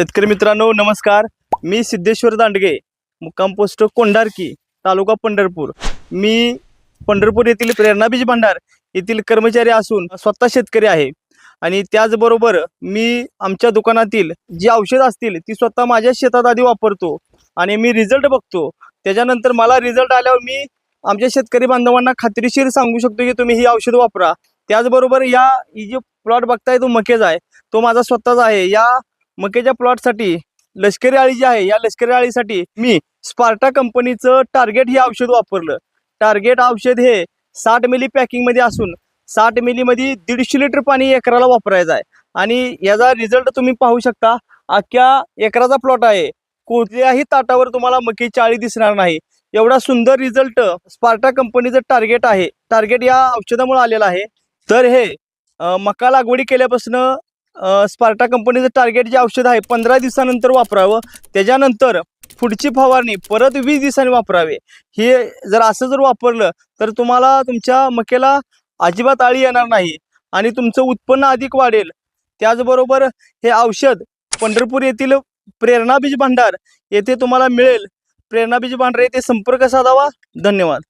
शेतकरी मित्रांनो नमस्कार. मी सिद्धेश्वर दांडगे मुक्काम पोस्ट कोंढारकी तालुका पंढरपूर. मी पंढरपूर येथील प्रेरणा बीज भांडार येथील कर्मचारी असून स्वतः शेतकरी आहे. आणि त्याचबरोबर मी आमच्या दुकानातील जी औषध असतील ती स्वतः माझ्या शेतात आधी वापरतो आणि मी रिझल्ट बघतो. त्याच्यानंतर मला रिझल्ट आल्यावर मी आमच्या शेतकरी बांधवांना खात्रीशीर सांगू शकतो की तुम्ही ही औषध वापरा. त्याचबरोबर या ही जी प्लॉट बघताय तो मकेज आहे. तो माझा स्वतःचा आहे. या मकेच्या प्लॉटसाठी लष्करी आळी जी आहे या लष्करी आळीसाठी मी स्पार्टा कंपनीचं टार्गेट हे औषध वापरलं. टार्गेट औषध हे साठ मिली पॅकिंगमध्ये असून साठ मिलीमध्ये दीडशे लिटर पाणी एकराला वापरायचं आहे. आणि याचा रिझल्ट तुम्ही पाहू शकता अख्ख्या एकराचा प्लॉट आहे. कोणत्याही ताटावर तुम्हाला मकेची आळी दिसणार नाही. एवढा सुंदर रिझल्ट स्पार्टा कंपनीचं टार्गेट आहे. टार्गेट या औषधामुळे आलेलं आहे. तर हे मका लागवडी केल्यापासून स्पार्टा कंपनीचं टार्गेट जे औषध आहे पंधरा दिवसानंतर वापरावं. त्याच्यानंतर पुढची फवारणी परत वीस दिवसांनी वापरावे. हे जर असं जर वापरलं तर तुम्हाला तुमच्या मकेला अजिबात आळी येणार नाही आणि तुमचं उत्पन्न अधिक वाढेल. त्याचबरोबर हे औषध पंढरपूर येथील प्रेरणा बीज भांडार येथे तुम्हाला मिळेल. प्रेरणा बीज भांडार येथे संपर्क साधावा. धन्यवाद.